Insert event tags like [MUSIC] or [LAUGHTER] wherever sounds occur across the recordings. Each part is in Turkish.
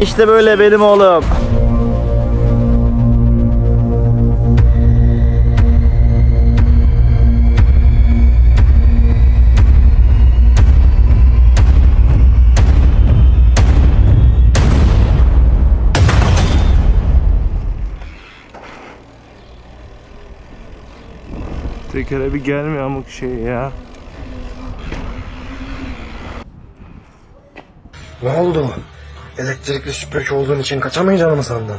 İşte böyle benim oğlum. Tekere bir gelmiyor amık şey ya. Ne oldu? Elektrikli süpürge olduğun için kaçamayacağını mı sandın?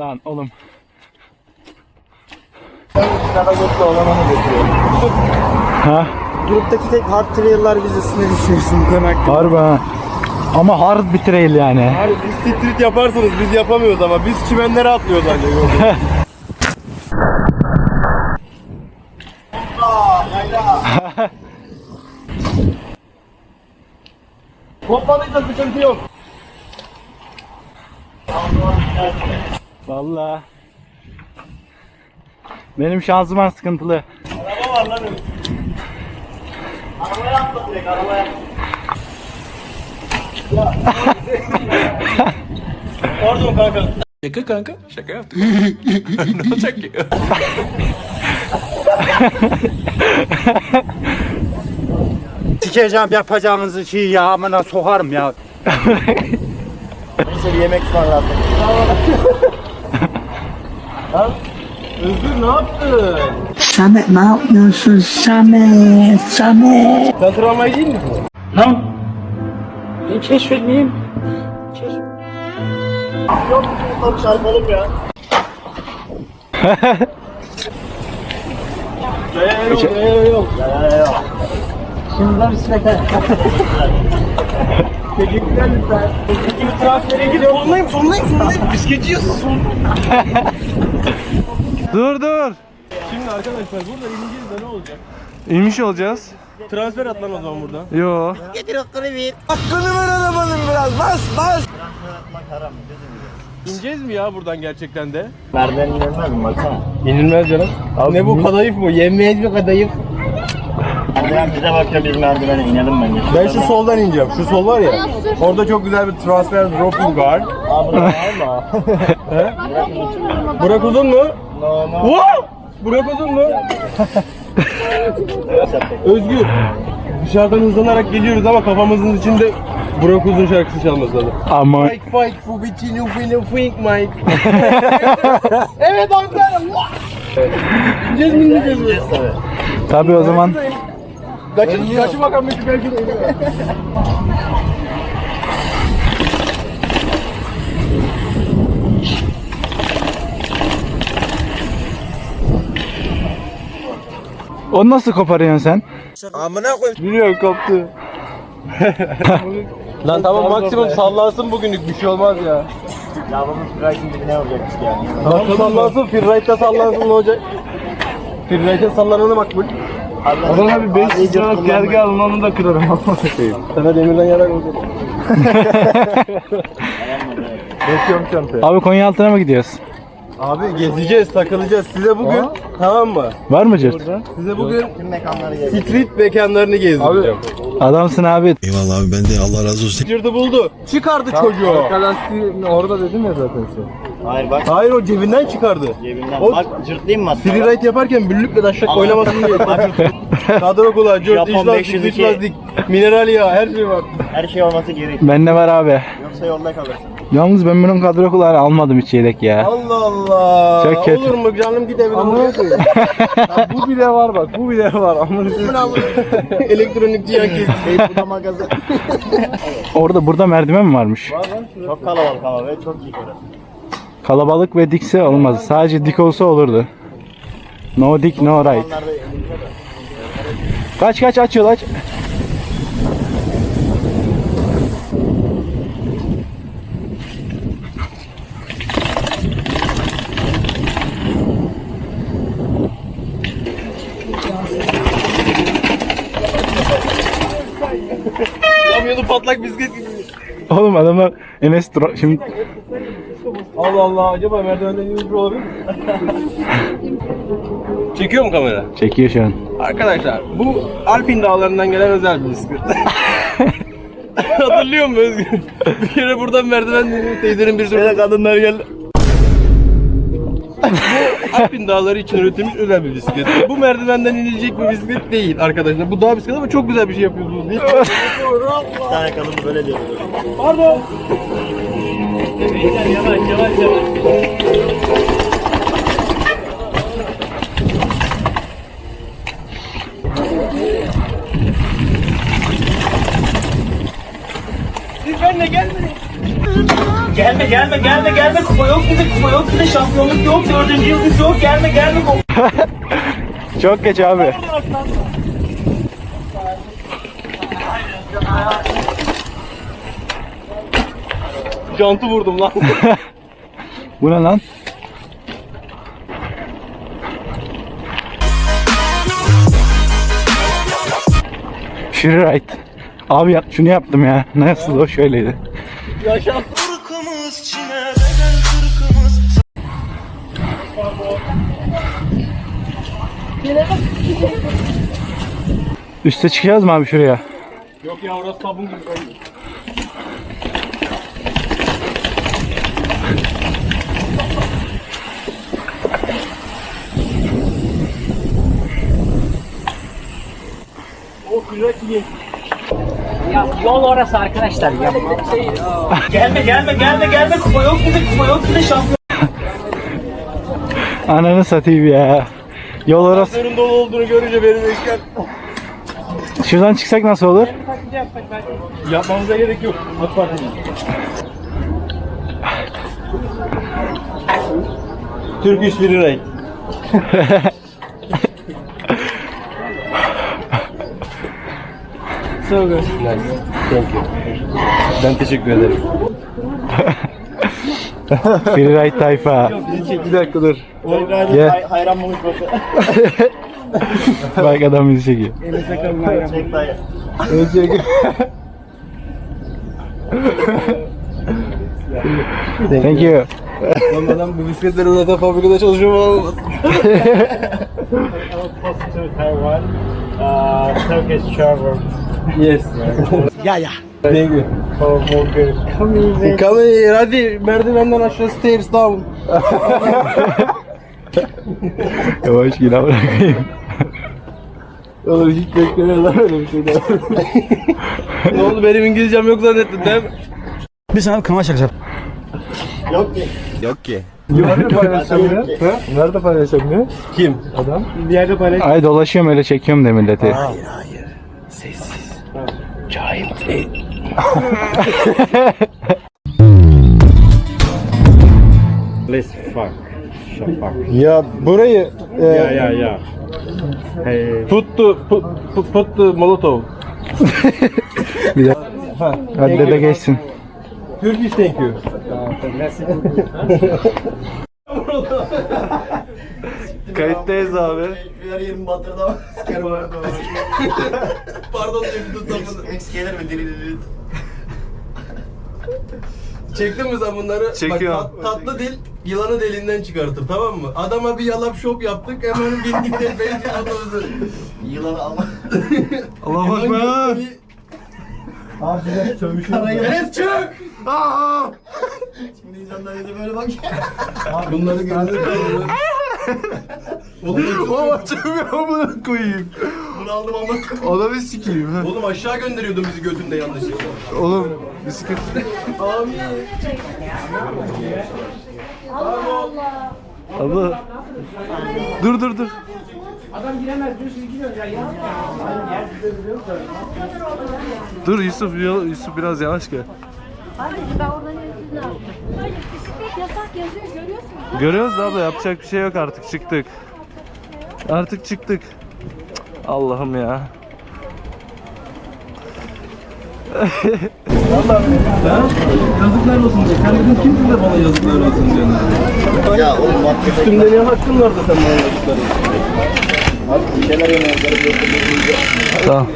Lan oğlum. Karadoklu olan onu götürüyor. Ha? Gruptaki tek hard trail'lar biziz. Ne düşünüyorsun bu konu hakkında? Harbi ha. Ama hard bir trail yani. Abi siz street yaparsınız biz yapamıyoruz ama biz çimenlere atlıyoruz ancak. Topladıysa [LAUGHS] sıkıntı yok. Vallahi. Benim şanzıman sıkıntılı. Pardon [LAUGHS] kanka. Şaka kanka. Şaka yaptık. ne olacak ki? Sikeceğim yapacağınızı şey ya amına sokarım ya. [LAUGHS] Neyse bir yemek ısmarladım. Özgür ne yaptın? Samet ne yapıyorsun Samet? Samet. Sen travmayı değil misin? Çarpalım ya. [LAUGHS] Yok yok yok. Şimdiden bisiklete. Teşekkürler lütfen. Bir transfere gidiyor. Sonundayım sonundayım sonundayım. Bisketçiyiz. [LAUGHS] Dur dur. Şimdi arkadaşlar burada ineceğiz de ne olacak? İnmiş olacağız. Transfer at lan o zaman buradan. Yo. İneceğiz mi ya buradan gerçekten de? Merdiven inilmez mi baksana? İnilmez canım. ne bu kadayıf mı? Yemeyiz mi kadayıf? Merdiven bize bakıyor biz merdivene inelim bence. Ben şu soldan ineceğim. Şu sol var ya. Orada çok güzel bir transfer dropping var. Bunu [LAUGHS] alma. Burak Uzun mu? No no. Wow! Burak Uzun mu? [LAUGHS] Özgür. Dışarıdan hızlanarak geliyoruz ama kafamızın içinde Burak Uzun şarkısı çalması lazım. Ama Fight fight for between you win you think Mike. [LAUGHS] evet Ankara. İneceğiz mi ineceğiz mi? Tabii. o zaman Kaçın, kaçın bakalım belki belki de. onu nasıl koparıyorsun sen? Biliyorum koptu. [LAUGHS] Lan tamam maksimum sallansın bugünlük bir şey olmaz ya. Lavabonun Sprite'in dibine vuracakmış yani. Tamam sallansın, Firright'ta sallansın ne olacak? Firright'e sallananı makbul. Ona bir 500 liralık gergi onu da kırarım. Sana demirden yarak olacak. Bekliyorum çantayı. Abi Konya altına mı gidiyoruz? Abi gezeceğiz, takılacağız. Size bugün tamam mı? Var mı cırt? Size bugün Tüm mekanları gezdik. street mekanlarını gezdireceğim. Adamsın abi. Eyvallah abi ben de Allah razı olsun. Cırdı buldu. Çıkardı çocuğu. orada dedim ya zaten sen. Hayır bak Hayır o cebinden çıkardı. cebinden. O- Bak cırtlayayım mı hatta? Freeride yaparken büllükle taşak oynamasın diye. [LAUGHS] Kadro kulağı, cırt, Japon işlastik, 502. dişlastik, mineral yağı her şey var. Her şey olması gerek. Bende var abi. Yoksa yolda kalırsın. Yalnız ben bunun kadro kulağını almadım hiç yedek ya. Allah Allah. Çok kötü. Olur mu canım git evine oraya koy. Bu bile var bak bu bile var. Amına [LAUGHS] Elektronik cihan kesin. Bu da magazin. Orada burada merdiven mi varmış? Çok kalabalık ama ve çok iyi orası. Kalabalık ve dikse olmaz. Sadece dik olsa olurdu. No dik no right. Kaç kaç aç yol aç. Kamyonu patlak bisiklet gibi. Oğlum adamlar Enes şimdi Allah Allah acaba merdivenden iniyor olabilir mi? [LAUGHS] Çekiyor mu kamera? çekiyor şu an. Arkadaşlar bu Alpin dağlarından gelen özel bir bisiklet. [LAUGHS] Hatırlıyor musun Özgür? bir kere buradan merdiven iniyor, teyzenin bir sürü kadınlar geldi. bu Alpin dağları için üretilmiş özel bir bisiklet. Bu merdivenden inilecek bir bisiklet değil arkadaşlar. Bu dağ bisikleti ama çok güzel bir şey yapıyorsunuz değil mi? Bir tane kadın böyle diyor. Gelme gelme gelme gelme. Kupa yok bize kupa yok bize şampiyonluk yok dördüncü yıldız yok. Gelme gelme. [LAUGHS] Çok geç abi. Jantı vurdum lan. [LAUGHS] Bu ne lan? Freeride. Abi yap, şunu yaptım ya. Nasıl o şöyleydi. Üste çıkacağız mı abi şuraya? Yok ya orası sabun gibi. Ya yol orası arkadaşlar ya. gelme gelme gelme gelme kupa yok bize kupa yok bize şampiyon [LAUGHS] Ananı satayım ya. Yol orası. Sırın dolu olduğunu görünce benim eşkal. Şuradan çıksak nasıl olur? Yapmamıza gerek yok. AK Parti'nin. Turkish Free Ride. so good. Nice. Thank you. Ben teşekkür ederim. Freeride tayfa. Bir dakika dur. Gel. Hayran bulmuş bakı. Bak adam bizi çekiyor. Çek dayı. Thank you. Lan adam bu bisikletleri zaten fabrikada çalışıyor mu? To Taiwan. Uh, Turkish travel. Yes. Ya ya. Thank you. Oh, okay. Come here. Come here, hadi merdivenden aşağı stairs down. Yavaş gir bırakayım. Oğlum hiç beklemiyorlar öyle bir şey daha. [LAUGHS] ne oldu benim İngilizcem yok zannettin değil mi? Bir sana kanal çakacağım. Yok ki. Nerede paylaşacağım ya? Ha? Nerede paylaşacağım ya? Kim? Adam. Bir yerde paylaş. Ay dolaşıyorum öyle çekiyorum de milleti. [LAUGHS] Let's fuck. Şafak. Ya burayı e, Ya ya ya. Hey. put the put, put, put the molotov. [LAUGHS] Bir de. Hadi dede geçsin. Turkish thank you. Kayıttayız abi. Bir yerim batırdı ama sikerim orada. Pardon bir tutamadım. Eksik gelir mi diri diri? Çektin mi sen bunları? Çekiyorum. Bak, tat- tatlı dil yılanı deliğinden çıkartır tamam mı? Adama bir yalap şop yaptık hemen bindik de benzin otobüsü. Yılanı alma. Allah Hemen be. Gitti Karayı. Enes çık! Aa! Şimdi insanlar bize böyle bak. Bunları gördük. Oğlum açamıyorum amına koyayım. Bunu aldım amına koyayım. Odamı sikeyim. Oğlum aşağı gönderiyordun bizi götünde yanlışlıkla. Oğlum bisiklet. Abla. Dur dur dur. Dur Yusuf, Yusuf biraz yavaş gel. Anneciğim ben oradan ne yaptım? Hayır bisiklet yasak yazıyor görüyorsunuz. Görüyoruz da abla yapacak bir şey yok artık çıktık. Artık çıktık. Allah'ım ya. yazıklar olsun diye. Sen dedin kimsin de bana yazıklar olsun diye. Ya oğlum bak Üstümde ne hakkın vardı sen bana yazıklar Tamam.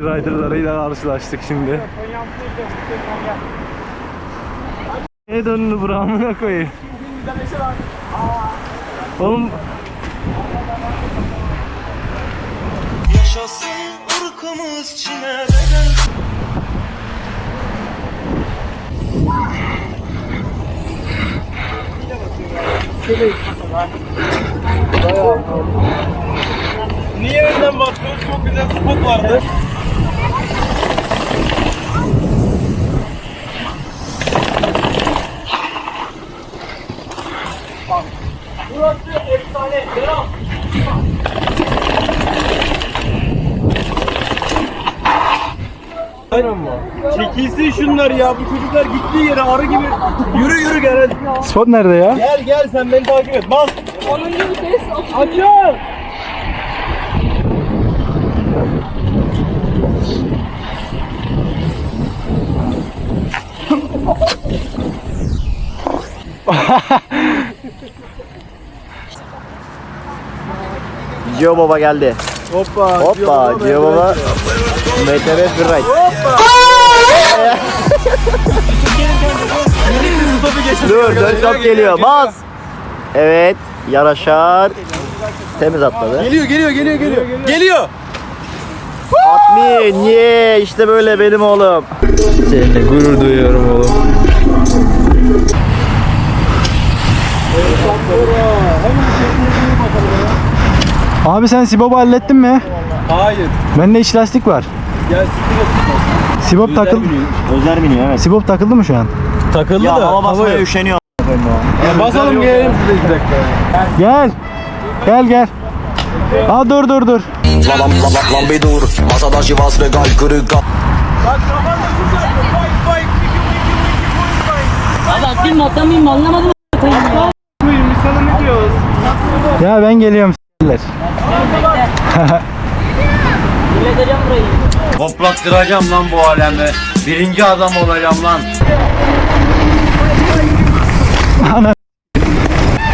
Riderlarıyla karşılaştık şimdi. Ne döndü buramına koyayım. Oğlum Yaşasın ırkımız çine bedel Niye önden bakıyorsun? Çok güzel spot vardı. Çekilsin şunlar ya. Bu çocuklar gittiği yere arı gibi. Yürü yürü gel. hadi. Spot nerede ya? Gel gel sen beni takip et. Bas. Açıl. Gio Baba geldi. Hoppa. Hoppa Gio Baba. MTV Freeride. Dur dön top geliyor. Bas. Evet. Yaraşar. Temiz atladı. Geliyor geliyor geliyor geliyor. Geliyor. Atmin ye işte böyle benim oğlum. seninle gurur duyuyorum oğlum. Abi sen Sibop'u hallettin mi? Hayır. Bende iç lastik var. Gel Sibop takıl Özer biniyor evet. Sibop takıldı mı şu an? Takıldı Ya da. hava basmaya üşeniyor. Ya basalım gelelim size iki dakika. Gel. Gel gel. Aa dur dur dur. Lan lan lan lan bir dur Masada şivas regal kırık Abi atlayayım mı atlamayayım mı anlamadım. Ya ben geliyorum s**ler. Halledeceğim burayı. Topraktıracağım lan bu alemi. Birinci adam olacağım lan.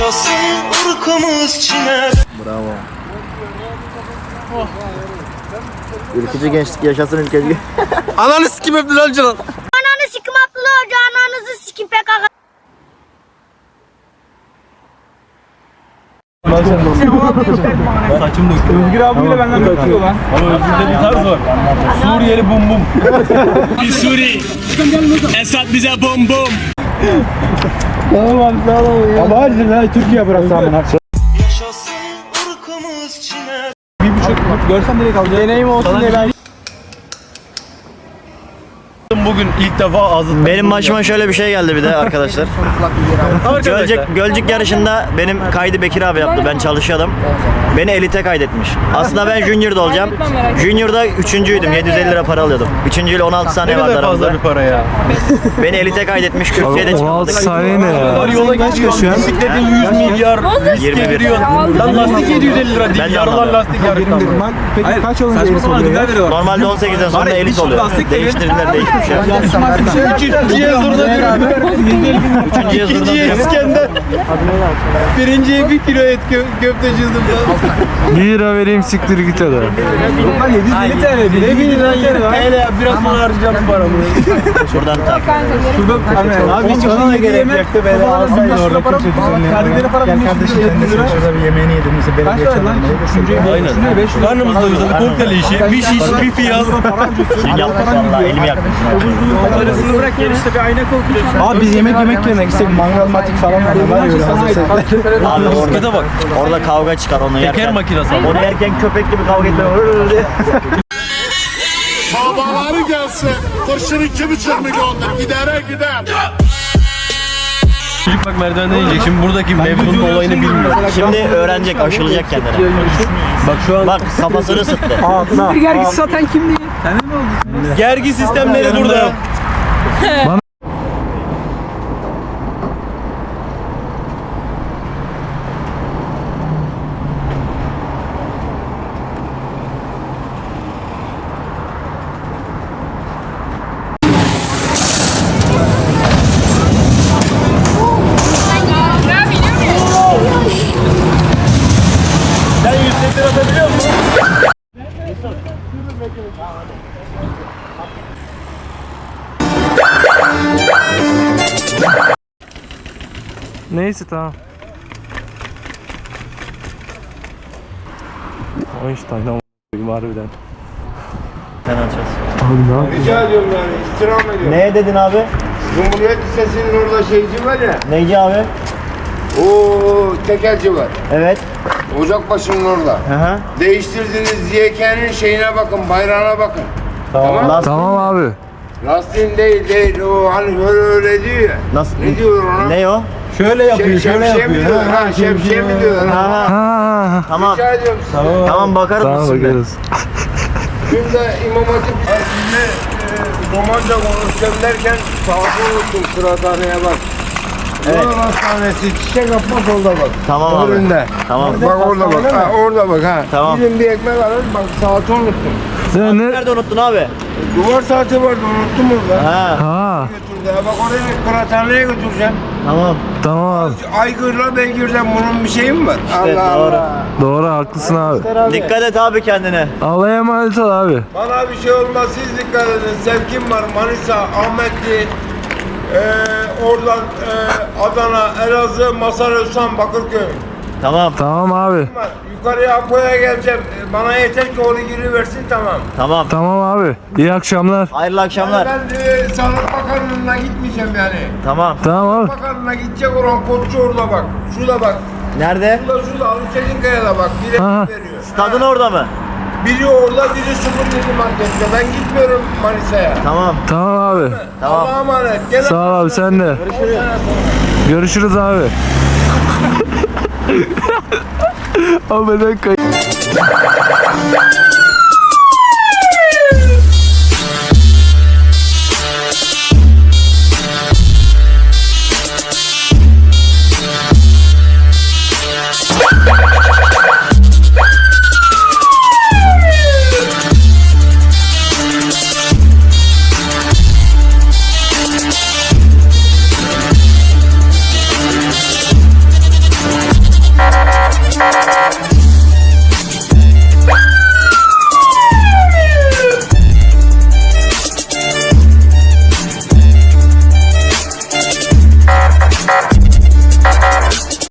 Yaşasın ırkımız çine Ülkücü gençlik yaşasın ülkücü. [LAUGHS] Ananı sikim hep lan canım. Ananı sikim Abdullah Hoca ananızı sikim PKK. Özgür abi bile benden kaçıyor lan. Ama Özgür'de bir tarz var. Suriyeli bum bum. Bir Suri Esat bize [LAUGHS] bom bom Ama hadi lan Türkiye bıraktı amına. Yaşasın ırkımız çine Görsem direkt alacağım. Deneyim olsun diye ben. Bugün ilk defa azıttım. Benim başıma şöyle bir şey geldi bir de [LAUGHS] arkadaşlar. Gölcük, Gölcük yarışında benim kaydı Bekir abi yaptı. Ben çalışıyordum. Beni elite kaydetmiş. Aslında ben Junior'da olacağım. Junior'da üçüncüydüm. 750 lira para alıyordum. Üçüncüyle 16 Ne saniye vardı kadar fazla aramızda. bir para ya. Beni elite kaydetmiş. Kürsüye de 16 çıkamadık. saniye ne ya? Yola geçiyor şu an. Bisikletin 100 milyar risk 21. veriyor. Lan lastik 750 lira değil. Ben de Yarılar lastik yarılar. Peki kaç olunca elit oluyor? Normalde 18'den sonra elit oluyor. Değiştirdiler değiştirdiler. Geçmiş ya. Üçüncüye zurna İkinciye. İskender. Birinciye bir kilo et gö köfteci zurna. 1 lira vereyim siktir git hadi. Lan 750 TL. Ne bileyim lan 7 TL ya. Biraz sonra harcayacağım paramı. Şuradan tak. Abi hiç bana gerek yoktu ağzıyla orada kimse düzenliyor. Kendileri para Gel kardeşim sen de sen şurada bir yemeğini yedin bize belediye çarptı. Aynen. Karnımız doydu. Kokteyl işi. Bir şiş, bir piyaz. Şimdi yaptık valla elimi yaktım. Parasını bırak genişte bir ayna kokuyorsun. Abi biz yemek yemek yerine gitsek mangal matik falan var ya, öyle hazır setler. Abi orada, bak. orada kavga çıkar onu yerken. Teker makinesi. Onu yerken köpek gibi kavga etme. Babaları gelse kurşunu kimi çırmı gönder gidere gider. Çocuk bak merdivenden inecek. Şimdi buradaki mevzunun olayını bilmiyor. Şimdi öğrenecek, aşılacak kendine. Bak şu an Bak kafasını sıktı. [LAUGHS] gergi sistemleri burada. [LAUGHS] Neyse tamam. Einstein ama harbiden. Sen açacağız. Rica ediyorum yani istirham ediyorum. Ne dedin abi? Cumhuriyet Lisesi'nin orada şeyci var ya. Neyci abi? O tekelci var. Evet. Ocakbaşı'nın orada. Hı hı. Değiştirdiğiniz YK'nin şeyine bakın, bayrağına bakın. Tamam. Last- Tamam abi. Lastiğin değil değil o hani böyle öyle diyor ya. Nasıl? Ne diyor ona? Ne o? Şöyle yapıyor, şöyle şemsiye mi yapıyor. diyorlar? Ha, şemsiye mi diyorlar? Ha, Ha. Tamam. Rica ediyorum size. Tamam bakarız Tamam mısın? bakarız. Dün de İmam Hatip Şimdi e, romanca konuşacağım derken saati unuttum kıraathaneye bak. Evet. Evet. Hastanesi çiçek atma solda bak. Tamam abi. Önünde. Tamam. Bak orada bak. Ha, orada bak ha. Tamam. Gidin bir ekmek alın bak saati unuttum. Sen ne? Nerede unuttun abi? Duvar saati vardı unuttum orada. Ha. Ha. Götürdü. Ha, Bak oraya kıraathaneye götüreceğim. Tamam. Tamam. Aygırla beygirden bunun bir şeyi mi var? İşte Allah doğru. Allah. Doğru haklısın abi. Dikkat et abi kendine. Allah'a emanet ol abi. Bana bir şey olmaz siz dikkat edin. Sevkim var Manisa, Ahmetli, eee oradan eee Adana, Elazığ, Masar Özsan, Bakırköy. Tamam. Tamam abi. Var. Yukarıya Apo'ya geleceğim. E, Bana yeter ki onu giriversin tamam. Tamam. Tamam abi. İyi akşamlar. Hayırlı akşamlar. Ben e, Sağlık Bakanlığı'na gitmeyeceğim yani. Tamam. Tamam abi. Bakanlığı'na gidecek olan koççu orada bak. Şurada bak. Nerede? Şurada şurada Ali Çelinkaya'da bak. Biri Aha. veriyor. Stadın orada mı? Biri orada, biri sıfır dedi markette. Ben gitmiyorum Manisa'ya. Tamam. Tamam abi. Tamam. Allah'a emanet. Gel Sağ ol abi sen de. Görüşürüz. Görüşürüz abi. [LAUGHS] Abi ben kay-